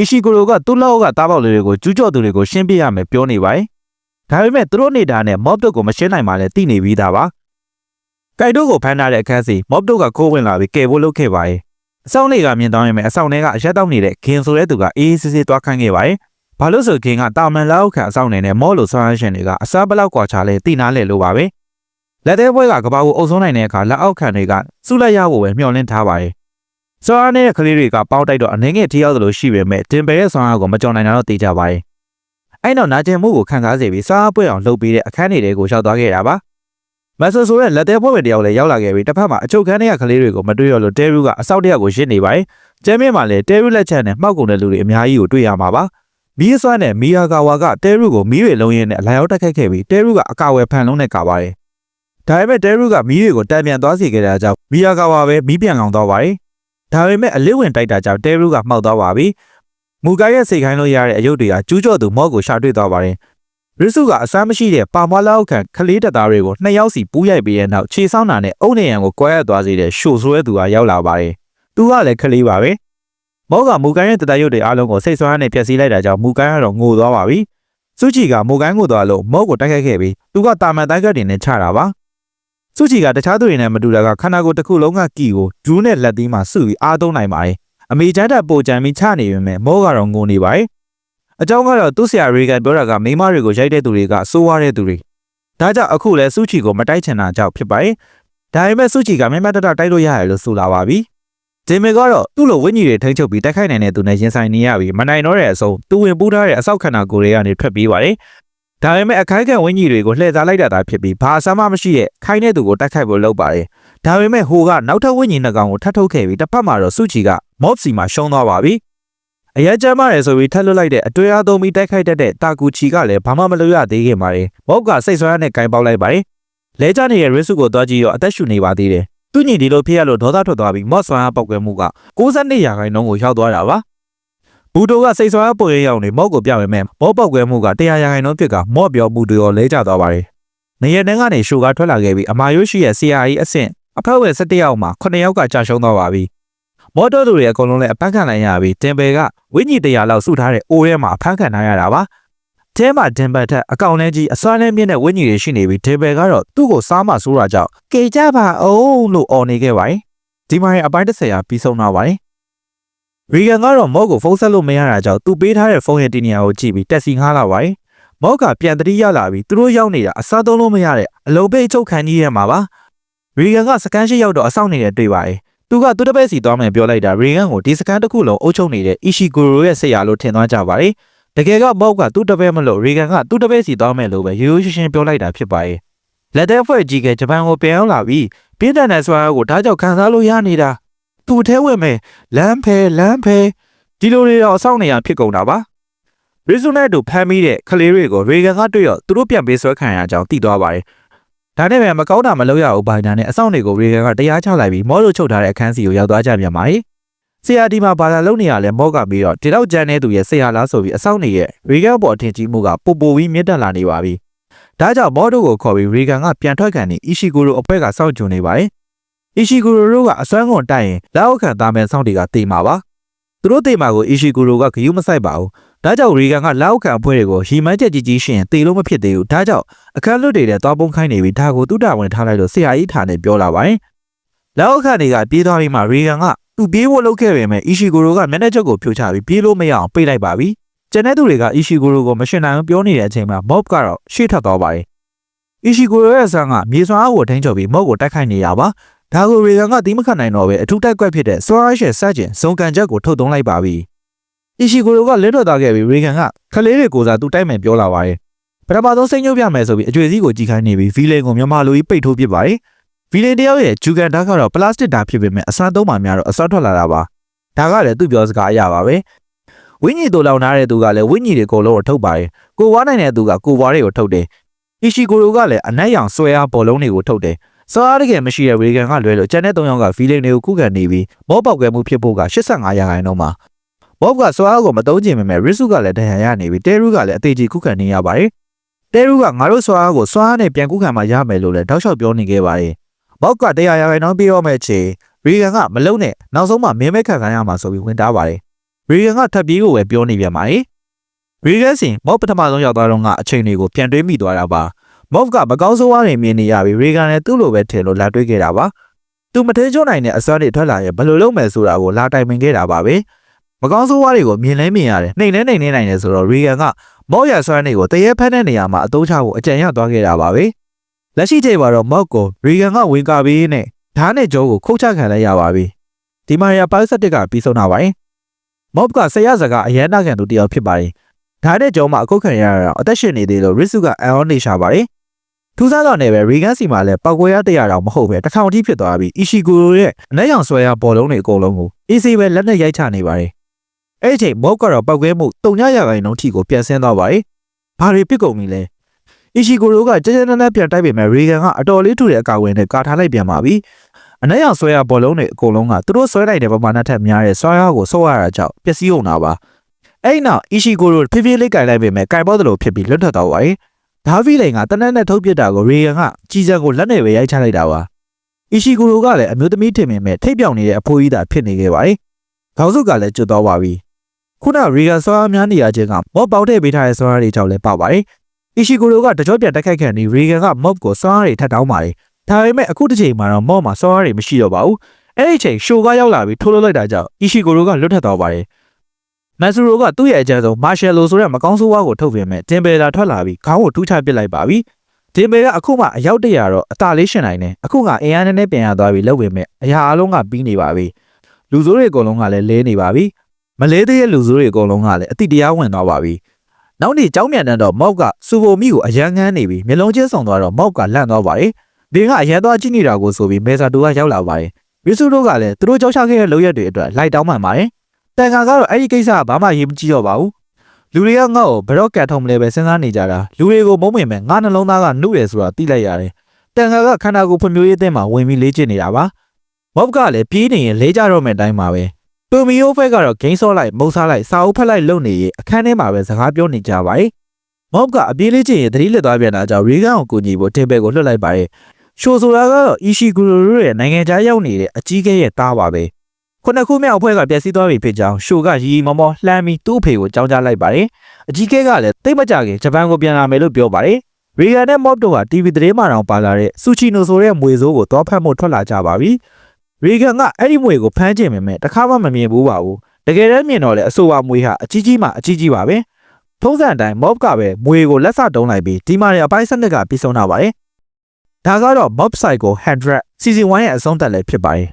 အီရှီကိုရိုကသူ့လောက်ကတားပေါက်လေးတွေကိုကျူးကျော်သူတွေကိုရှင်းပြရမယ်ပြောနေပါတယ်။ဒါပေမဲ့သူတို့နေတာနဲ့မော့တို့ကိုမရှင်းနိုင်ပါနဲ့တိနေပြီးသားပါ။ကိုက်တို့ကိုဖမ်းထားတဲ့အခန်းစီမော့တို့ကခိုးဝင်လာပြီးကယ်ဖို့လုပ်ခဲ့ပါတယ်။အဆောင်တွေကမြင်တော့ရင်ပဲအဆောင်တွေကအရက်တောက်နေတဲ့ဂင်ဆိုတဲ့သူကအေးအေးဆေးဆေးသွားခိုင်းခဲ့ပါတယ်။ဘာလို့ဆိုဂင်ကတာမန်လောက်ခံအဆောင်နေနဲ့မော့လို့ဆွမ်းရှင်တွေကအစားဘလောက်ကွာချလဲတိနာလဲလို့ပါပဲ။လက်သေးပွဲကကဘာကိုအုပ်ဆုံးနိုင်တဲ့အခါလက်အောက်ခံတွေကစုလက်ရဖို့ပဲမျှော်လင့်ထားပါတယ်။ စောအားနဲ့ကလေးတွေကပေါက်တိုက်တော့အနေငယ်ထိရောက်သလိုရှိပေမဲ့တင်ပယ်ရဲ့ဆွမ်းအားကိုမကြော်နိုင်တာတော့သိကြပါတယ်။အဲ့တော့နာကျင်မှုကိုခံစားစေပြီးစားပွဲအောင်လုပ်ပြီးတဲ့အခန်းတွေကိုရောက်သွားခဲ့တာပါ။မဆာဆိုရဲ့လက်သေးပွဲဝင်တယောက်လည်းရောက်လာခဲ့ပြီးတစ်ဖက်မှာအချုပ်ခန်းထဲကကလေးတွေကိုမတွေ့ရလို့တဲရူကအဆောက်တယောက်ကိုရစ်နေပါတယ်။ကျမ်းမြင့်မှာလည်းတဲရူလက်ချက်နဲ့မှောက်ကုန်တဲ့လူတွေအများကြီးကိုတွေ့ရမှာပါ။မီးဆွမ်းနဲ့မီယာကာဝါကတဲရူကိုမီးတွေလုံးရင်းနဲ့အလာရောက်တက်ခတ်ခဲ့ပြီးတဲရူကအကာဝယ်ဖန်လုံးနဲ့ကာပါတယ်။ဒါပေမဲ့တဲရူကမီးတွေကိုတန်ပြန်သွားစီခဲ့တာကြောင့်မီယာကာဝါပဲမီးပြန်လောင်သွားပါတယ်။ ဒါပေမဲ့အလစ်ဝင်တိုက်တာကြောင့်တဲရူကမှောက်သွားပါပြီ။မူကိုင်းရဲ့စိတ်ခိုင်းလို့ရတဲ့အယုတ်တွေကကျူးကျော်သူမော့ကိုရှာတွေ့သွားပါတယ်။ရစ်စုကအစမ်းမရှိတဲ့ပါမွားလောက်ခံခလေးတပ်သားတွေကိုနှစ်ယောက်စီပူးရိုက်ပြီးတဲ့နောက်ခြေဆောင်တာနဲ့အုံနေရန်ကိုကွဲရသွားစေတဲ့ရှို့ဆွဲသူကရောက်လာပါတယ်။သူကလည်းခလေးပါပဲ။မော့ကမူကိုင်းရဲ့တတရုတ်တွေအားလုံးကိုစိတ်ဆွမ်းနဲ့ဖျက်ဆီးလိုက်တာကြောင့်မူကိုင်းကတော့ငိုသွားပါပြီ။စုချီကမူကိုင်းကိုသွားလို့မော့ကိုတိုက်ခိုက်ခဲ့ပြီးသူကတာမန်တိုက်ကတ်တင်နဲ့ချတာပါ။ စုချီကတခြားသူတွေနဲ့မတူတာကခန္ဓာကိုယ်တစ်ခုလုံးကကီကိုဒူးနဲ့လက်သီးမှာစုပြီးအားသုံးနိုင်ပါတယ်။အမေချမ်းတက်ပိုကြံပြီးချနေပေမဲ့မောကတော့ငိုနေပါတယ်။အကြောင်းကတော့သူ့ဆရာရေကန်ပြောတာကမိန်းမတွေကိုရိုက်တဲ့သူတွေကစိုးဝါတဲ့သူတွေ။ဒါကြောင့်အခုလဲစုချီကိုမတိုက်ချင်တာကြောင့်ဖြစ်ပါတယ်။ဒါပေမဲ့စုချီကမြမတတတိုက်လို့ရတယ်လို့ဆိုလာပါပြီ။ဂျင်မီကတော့သူ့လိုဝိညာဉ်တွေထိန်းချုပ်ပြီးတိုက်ခိုက်နိုင်တဲ့သူနဲ့ရင်ဆိုင်နေရပြီးမနိုင်တော့တဲ့အဆုံးသူဝင်ပူးထားတဲ့အဆောက်ခန္ဓာကိုယ်တွေကနေထွက်ပြေးပါတယ်။ ဒါပေမဲ့အခိုက်အခံဝိညာဉ်တွေကိုလှည့်စားလိုက်တာသာဖြစ်ပြီးဘာအဆမ်းမှမရှိတဲ့ခိုင်းတဲ့သူကိုတိုက်ခိုက်ဖို့လုပ်ပါတယ်။ဒါပေမဲ့ဟိုကနောက်ထပ်ဝိညာဉ်နှစ်ကောင်ကိုထပ်ထုတ်ခဲ့ပြီးတစ်ဖက်မှာတော့စုချီကမော့စီမှာရှုံးသွားပါပြီ။အရက်ကျမ်းမာတယ်ဆိုပြီးထပ်လွတ်လိုက်တဲ့အတွေ့အသုံးပြီးတိုက်ခိုက်တတ်တဲ့တာကူချီကလည်းဘာမှမလုပ်ရသေးခင်ပါတယ်။မော့ကစိတ်ဆွမ်းနဲ့ကင်ပေါက်လိုက်ပါတယ်။လဲကျနေတဲ့ရစ်စုကိုသွားကြည့်တော့အသက်ရှူနေပါသေးတယ်။သူညီဒီလိုဖြစ်ရလို့ဒေါသထွက်သွားပြီးမော့ဆွမ်းအားပောက်ကွဲမှုက62ရာခိုင်နှုန်းကိုရောက်သွားတာပါ။ ဘူတိုကစိတ်ဆွမ်းအားပေါ်ရရောက်နေမော့ကိုပြပေမဲ့မော့ပောက်ကွဲမှုက100ရာခိုင်နှုန်းဖြစ်ကမော့ပြောမှုတွေရောလဲကျသွားပါတယ်။နေရတန်းကနေရှိုကားထွက်လာခဲ့ပြီးအမာယိုရှိရဲ့ CRE အဆင့်အဖက်ဝယ်17ယောက်မှာ9ယောက်ကကြာရှုံးသွားပါပြီ။မော်တော်သူတွေအကုန်လုံးလည်းအဖက်ခံနိုင်ရပြီးတင်ပယ်ကဝိညာဉ်တရားလောက်စုထားတဲ့အိုးထဲမှာအဖက်ခံထားရတာပါ။တဲမှာတင်ပယ်ထက်အကောင်လဲကြီးအစွမ်းလဲမြင့်တဲ့ဝိညာဉ်တွေရှိနေပြီးတင်ပယ်ကတော့သူ့ကိုစားမှဆိုးတာကြောင့်ကေကြပါအောင်လို့អော်နေခဲ့ပါတယ်။ဒီမှာရဲ့အပိုင်း30ရာပြီးဆုံးသွားပါတယ်။ ရီဂန်ကတော့မော့ကိုဖုန်းဆက်လို့မရတာကြောင့်သူပေးထားတဲ့ဖုန်းရဲ့တင်နေရာကိုကြည့်ပြီးတက်စီငှားလာပါတယ်။မော့ကပြန်တတိရောက်လာပြီးသူတို့ရောက်နေတာအစားသုံးလို့မရတဲ့အလုံးပိတ်ချုပ်ခံကြီးရမှာပါ။ရီဂန်ကစကန်ရှိရောက်တော့အဆောင်နေတဲ့တွေ့ပါတယ်။သူကသူ့တပည့်စီသွားမယ်ပြောလိုက်တာရီဂန်ကိုဒီစကန်တစ်ခုလုံးအုပ်ချုပ်နေတဲ့အီရှီဂိုရိုရဲ့ဆက်ရလို့ထင်သွားကြပါတယ်။တကယ်ကမော့ကသူ့တပည့်မလို့ရီဂန်ကသူ့တပည့်စီသွားမယ်လို့ပဲရိုးရိုးရှင်းရှင်းပြောလိုက်တာဖြစ်ပါတယ်။လက်သေးဖွဲ့ကြီးကဂျပန်ကိုပြန်ရောက်လာပြီးပြင်းထန်တဲ့ဆွမ်းအားကိုဒါကြောင့်ခံစားလို့ရနေတာ။ သူ့ထဲဝင်မယ်လမ်းဖဲလမ်းဖဲဒီလိုတွေတော့အဆောင်နေရဖြစ်ကုန်တာပါ။ရီဇိုနက်တို့ဖမ်းမိတဲ့ကလေးတွေကိုရေဂန်ကတွေ့တော့သူတို့ပြန်ပေးဆွဲခံရကြောင်းသိသွားပါတယ်။ဒါနဲ့ပဲမကောင်းတာမလုပ်ရဘူးဘိုင်နာနဲ့အဆောင်တွေကိုရေဂန်ကတရားချလိုက်ပြီးမောလို့ချုပ်ထားတဲ့အခန်းစီကိုရောက်သွားကြပြန်ပါတယ်။ဆရာဒီမှာဘာသာလုံးနေရလဲမောကပြီးတော့ဒီတော့ဂျန်နေသူရဲ့ဆရာလားဆိုပြီးအဆောင်နေရဲ့ရေဂန်ပေါ်အထင်ကြီးမှုကပိုပိုပြီးမြင့်တက်လာနေပါပြီ။ဒါကြောင့်မောတို့ကိုခေါ်ပြီးရေဂန်ကပြန်ထွက်ခံနေအီရှီကိုရိုအဖွဲကစောင့်ကြုံနေပါတယ်။ အီရှီကိုရိုတို့ကအစွမ်းကုန်တိုက်ရင်လက်အောက်ခံသားမဲ့စောင့်တွေကတေးမှာပါ။သူတို့တေးမှာကိုအီရှီကိုရိုကဂယုမဆိုင်ပါဘူး။ဒါကြောင့်ရီဂန်ကလက်အောက်ခံအဖွဲ့တွေကိုဟီမန်းချက်ကြီးကြီးရှင်တေလို့မဖြစ်သေးဘူး။ဒါကြောင့်အခန်းလွတ်တွေနဲ့သွားပုံးခိုင်းနေပြီးဒါကိုသူ့တာဝန်ထားလိုက်လို့ဆရာကြီးထားနေပြောလာပါတယ်။လက်အောက်ခံတွေကပြေးသွားပြီးမှရီဂန်ကသူ့ပြေးဖို့လုပ်ခဲ့ပေမဲ့အီရှီကိုရိုကမျက်နှာချက်ကိုဖြိုချပြီးပြေးလို့မရအောင်ပိတ်လိုက်ပါပြီ။ကျန်တဲ့သူတွေကအီရှီကိုရိုကိုမရှင်နိုင်အောင်ပြောနေတဲ့အချိန်မှာမော့ကတော့ရှေ့ထပ်သွားပါတယ်။အီရှီကိုရိုရဲ့ဆန်းကမြေစွမ်းအားကိုထိန်းချုပ်ပြီးမော့ကိုတိုက်ခိုက်နေရပါ။ ဒါကိုရီဂန်ကတီးမခတ်နိုင်တော့ပဲအထူးတိုက်ကွက်ဖြစ်တဲ့ဆွာရှယ်ဆက်ကျင်ဇုံကန်ချက်ကိုထုတ်သုံးလိုက်ပါပြီ။အီရှီကိုရိုကလင်းထွက်သွားခဲ့ပြီးရီဂန်ကခလေးတွေကိုစားသူတိုက်မယ်ပြောလာပါတယ်။ပထမဆုံးစိတ်ညှို့ပြမယ်ဆိုပြီးအကျွေစည်းကိုကြည်ခိုင်းနေပြီးဗီလင်ကိုမြန်မာလိုကြီးပိတ်ထိုးပစ်ပါတယ်။ဗီလင်တယောက်ရဲ့ဂျူကန်ဓာတ်ကတော့ပလတ်စတစ်ဓာတ်ဖြစ်ပေမဲ့အစားသုံးမှများတော့အစားထွက်လာတာပါ။ဒါကလည်းသူ့ပြောစကားအရာပါပဲ။ဝိညာဉ်တို့လောင်ထားတဲ့သူကလည်းဝိညာဉ်တွေအကုန်လုံးကိုထုတ်ပါတယ်။ကိုဝါနိုင်တဲ့သူကကိုဝါတွေကိုထုတ်တယ်။အီရှီကိုရိုကလည်းအနက်ရောင်ဆွဲအားဘောလုံးတွေကိုထုတ်တယ်။ စောအားတကယ်မရှိတဲ့ဝေဂန်ကလွဲလို့ကျန်တဲ့၃ယောက်ကဖီလင်တွေကိုခုခံနေပြီးမောပေါက်ကွဲမှုဖြစ်ဖို့က85ရာခိုင်နှုန်းမှာမော့ကစောအားကိုမတုံးချင်ပေမဲ့ရစ်စုကလည်းဒဏ်ရာရနေပြီးတဲရူကလည်းအသေးကြီးခုခံနေရပါတယ်။တဲရူကငါတို့စောအားကိုစောအားနဲ့ပြန်ခုခံမှရမယ်လို့လည်းတောက်လျှောက်ပြောနေခဲ့ပါတယ်။မော့ကတရားရာခိုင်နှုန်းပြီးတော့မဲ့ချေရီဂန်ကမလုံနဲ့နောက်ဆုံးမှမင်းမဲခံခံရမှာဆိုပြီးဝင်တားပါတယ်ရီဂန်ကထပ်ပြေးကိုပဲပြောနေပြန်ပါတယ်ရီဂန်စင်မော့ပထမဆုံးရောက်သွားတော့ကအချိန်တွေကိုပြန်တွေးမိသွားတာပါ မော့ကမကောင်းဆိုးဝါးတွေမြင်နေရပြီးရီဂန်လည်းသူ့လိုပဲထင်လို့လာတွေးခဲ့တာပါသူမထဲကျွနိုင်တဲ့အစွမ်းတွေထွက်လာရင်ဘယ်လိုလုပ်မယ်ဆိုတာကိုလာတိုင်ပင်ခဲ့တာပါပဲမကောင်းဆိုးဝါးတွေကိုမြင်လဲမြင်ရတယ်နှိမ်လဲနှိမ်နေနိုင်တယ်ဆိုတော့ရီဂန်ကမော့ရစွမ်းတွေကိုတရေဖက်တဲ့နေရာမှာအသုံးချဖို့အကြံရသွားခဲ့တာပါပဲလက်ရှိချိန်မှာတော့မော့ကိုရီဂန်ကဝင်ကာပြီးနဲ့ဓာတ်နဲ့ဂျိုးကိုခုတ်ချခံလိုက်ရပါပြီဒီမာရီယာပိုက်ဆက်တစ်ကပြီးဆုံးတာပါရင်မော့ကဆရာစကားအရန်နာခံသူတစ်ယောက်ဖြစ်ပါတယ်ဓာတ်နဲ့ဂျိုးမှာအခုတ်ခံရတာတော့အသက်ရှင်နေသေးလို့ရစ်စုကအန်အောနေရှာပါတယ် ထူးဆန်းတော့နေပဲရီဂန်စီမှာလည်းပောက်ကွဲရတရားတော့မဟုတ်ပဲတစ်ထောင်တိဖြစ်သွားပြီးအီရှီကိုရဲ့အနက်ရောင်ဆွဲရဘောလုံးတွေအကုန်လုံးကိုအေးဆေးပဲလက်နဲ့ရိုက်ချနေပါတယ်အဲ့ဒီချိန်မော့ကတော့ပောက်ကွဲမှုတုံညရခိုင်နှုန်းထိကိုပြန်ဆင်းသွားပါတယ်ဘာတွေပြစ်ကုန်ပြီလဲအီရှီကိုတို့ကကြကြနက်နက်ပြန်တိုက်ပေမဲ့ရီဂန်ကအတော်လေးထူတဲ့အကာအကွယ်နဲ့ကာထားလိုက်ပြန်ပါပြီအနက်ရောင်ဆွဲရဘောလုံးတွေအကုန်လုံးကသူတို့ဆွဲလိုက်တဲ့ပမာဏထက်များတဲ့ဆွဲရကိုဆော့ရတာကြောင့်ပျက်စီးကုန်တာပါအဲ့ဒီနောက်အီရှီကိုတို့ဖြည်းဖြည်းလေးကြိုင်လိုက်ပေမဲ့ကြိုင်ပေါ်သလိုဖြစ်ပြီးလွတ်ထွက်သွားပါတယ် ဒါဗီလိန်ကတနက်နဲ့ထုတ်ပစ်တာကိုရီဂန်ကကြီးစံကိုလက်နဲ့ပဲရိုက်ချလိုက်တာပါအီရှီကိုရိုကလည်းအမျိုးသမီးထင်ပေမဲ့ထိပ်ပြောင်နေတဲ့အဖိုးကြီးသာဖြစ်နေခဲ့ပါတယ်ခေါင်းစုပ်ကလည်းကျွတ်သွားပါပြီခုနရီဂန်ဆွဲရများနေရခြင်းကမော့ပေါက်တဲ့ပေးထားတဲ့ဆွဲရတွေကြောင့်လည်းပေါက်ပါတယ်အီရှီကိုရိုကတကြောပြန်တက်ခိုက်ခံပြီးရီဂန်ကမော့ကိုဆွဲရတွေထပ်တောင်းပါတယ်ဒါပေမဲ့အခုတစ်ချိန်မှာတော့မော့မှာဆွဲရတွေမရှိတော့ပါဘူးအဲ့ဒီချိန်ရှိုကရောက်လာပြီးထိုးလို့လိုက်တာကြောင့်အီရှီကိုရိုကလွတ်ထက်သွားပါတယ် မန်ဆူရိုကသူ့ရဲ့အကြံဆုံးမာရှယ်လိုဆိုတဲ့မကောင်းဆိုးဝါးကိုထုတ်ပြင်မဲ့တင်ဘယ်လာထွက်လာပြီးခေါင်းကိုထူးချပစ်လိုက်ပါပြီတင်ဘယ်ကအခုမှအရောက်တရာတော့အသာလေးရှင်နိုင်တယ်အခုကအင်အားနဲ့နဲ့ပြန်ရသွားပြီးလောက်ဝင်မဲ့အရာအလုံးကပြီးနေပါပြီလူဆိုးတွေအကုန်လုံးကလည်းလဲနေပါပြီမလဲသေးတဲ့လူဆိုးတွေအကုန်လုံးကလည်းအတိတရားဝင်သွားပါပြီနောက်နေ့ကြောင်းမြန်တန်းတော့မောက်ကစူဖိုမီကိုအရန်ငန်းနေပြီးမျက်လုံးချင်းဆောင်သွားတော့မောက်ကလန့်သွားပါတယ်ဒီကအရန်သွားကြည့်နေတာကိုဆိုပြီးမေဆာတူကရောက်လာပါတယ်ရီဆူတို့ကလည်းသူတို့ကြောက်ချခဲ့တဲ့လုပ်ရက်တွေအတွက်လိုက်တောင်းပန်ပါတယ် တန်ခါကတော့အဲ့ဒီကိစ္စကဘာမှရေးမကြည့်တော့ပါဘူးလူတွေကငါ့ကိုဘရော့ကတ်ထုံမလဲပဲစဉ်းစားနေကြတာလူတွေကိုမုံမင်မဲ့ငါနှလုံးသားကနှုတ်ရယ်ဆိုတာသိလိုက်ရတယ်တန်ခါကခန္ဓာကိုယ်ဖွံ့ဖြိုးရေးအသင်းမှာဝင်ပြီးလေ့ကျင့်နေတာပါမော့ကလည်းပြေးနေရင်လဲကြတော့မယ့်အတိုင်းပါပဲတိုမီယိုဖက်ကတော့ဂိမ်းဆော့လိုက်မုံစားလိုက်စာအုပ်ဖက်လိုက်လုပ်နေရင်အခန်းထဲမှာပဲစကားပြောနေကြပါတယ်မော့ကအပြေးလေးကျင်ရင်သတိလက်သွားပြန်တာကြောင့်ရီဂန်ကိုကူညီဖို့တင်ဘက်ကိုလွှတ်လိုက်ပါတယ်ရှိုဆိုတာကတော့အီရှီဂူရိုရဲ့နိုင်ငံခြားရောက်နေတဲ့အကြီးကဲရဲ့တားပါပဲ ခုနှစ်ခုမြောက်အဖွဲ့ကပျက်စီးသွားပြီဖြစ်ကြောင်းရှိုကရီရီမောမောလှမ်းပြီးသူ့အဖေကိုကြောင်းကြားလိုက်ပါတယ်အကြီးကဲကလည်းတိတ်မကြခင်ဂျပန်ကိုပြန်လာမယ်လို့ပြောပါတယ်ရီဂန်နဲ့မော့တို့က TV သတင်းမှာတောင်ပါလာတဲ့ဆူချီနိုဆိုတဲ့မွေစိုးကိုသွားဖတ်မှုထွက်လာကြပါပြီရီဂန်ကအဲ့ဒီမွေကိုဖမ်းကျင်ပေမဲ့တခါမှမမြင်ဘူးပါဘူးတကယ်တမ်းမြင်တော့လေအဆိုပါမွေဟာအကြီးကြီးမှအကြီးကြီးပါပဲထုံးစံအတိုင်းမော့ကပဲမွေကိုလက်စတုံးလိုက်ပြီးဒီမှာရအပိုင်းစနစ်ကပြီးဆုံးတာပါတယ်ဒါကတော့ Mob Psycho 100 Season 1ရဲ့အဆုံးသတ်လည်းဖြစ်ပါတယ်